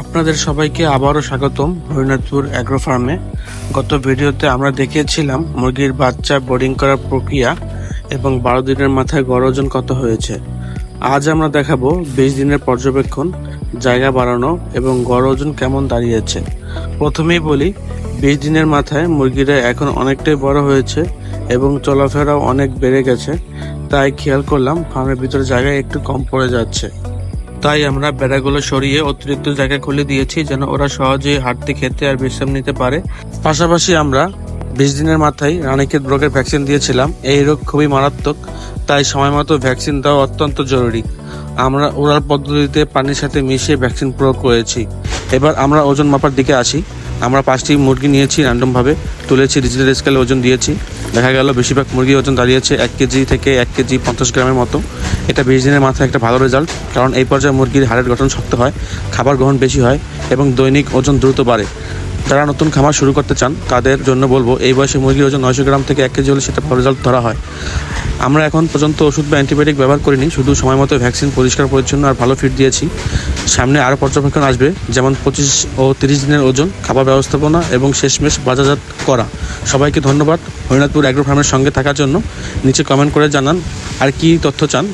আপনাদের সবাইকে আবারও স্বাগতম হরিনাথপুর অ্যাগ্রো ফার্মে গত ভিডিওতে আমরা দেখিয়েছিলাম মুরগির বাচ্চা বোর্ডিং করার প্রক্রিয়া এবং বারো দিনের মাথায় গড় ওজন কত হয়েছে। আজ আমরা দেখাবো বিশ দিনের পর্যবেক্ষণ, জায়গা বাড়ানো এবং গড় ওজন কেমন দাঁড়িয়েছে। প্রথমেই বলি, বিশ দিনের মাথায় মুরগিরা এখন অনেকটাই বড় হয়েছে এবং চলাফেরাও অনেক বেড়ে গেছে, তাই খেয়াল করলাম ফার্মের ভিতরে জায়গায় একটু কম পড়ে যাচ্ছে। তাই আমরা বেড়াগুলো সরিয়ে অতিরিক্ত জায়গা খুলে দিয়েছি যেন ওরা সহজেই হাঁটতে, খেতে আর বিশ্রাম নিতে পারে। পাশাপাশি আমরা বিশ দিনের মাথায় রানীক্ষেত রোগের ভ্যাকসিন দিয়েছিলাম। এই রোগ খুবই মারাত্মক, তাই সময় মতো ভ্যাকসিন দেওয়া অত্যন্ত জরুরি। আমরা ওরাল পদ্ধতিতে পানির সাথে মিশিয়ে ভ্যাকসিন প্রয়োগ করেছি। এবার আমরা ওজন মাপার দিকে আসি। আমরা পাঁচটি মুরগি নিয়েছি র্যান্ডমভাবে তুলেছি ডিজিটাল স্কেলে ওজন দিয়েছি। দেখা গেল বেশিরভাগ মুরগির ওজন দাঁড়িয়েছে এক কেজি থেকে এক কেজি পঞ্চাশ গ্রামের মতো। এটা বিশ দিনের মাথায় একটা ভালো রেজাল্ট কারণ এই পর্যায়ে মুরগির হাড়ের গঠন শক্ত হয়, খাবার গ্রহণ বেশি হয় এবং দৈনিক ওজন দ্রুত বাড়ে। যারা নতুন খামার শুরু করতে চান, তাদের জন্য বলব, এই বয়সে মুরগির ওজন নয়শো গ্রাম থেকে এক কেজি হলে সেটা ভালো রেজাল্ট ধরা হয়। আমরা এখন পর্যন্ত ওষুধ বা অ্যান্টিবায়োটিক ব্যবহার করিনি, শুধু সময় মতো ভ্যাকসিন পরিষ্কার পরিচ্ছন্ন আর ভালো ফিট দিয়েছি। সামনে আরও পর্যবেক্ষণ আসবে, যেমন পঁচিশ ও তিরিশ দিনের ওজন, খাবার ব্যবস্থাপনা এবং শেষমেশ বাজারজাত করা। সবাইকে ধন্যবাদ, হরিনাথপুর অ্যাগ্রো ফার্মের সঙ্গে থাকার জন্য। নিচে কমেন্ট করে জানান আর কি তথ্য চান।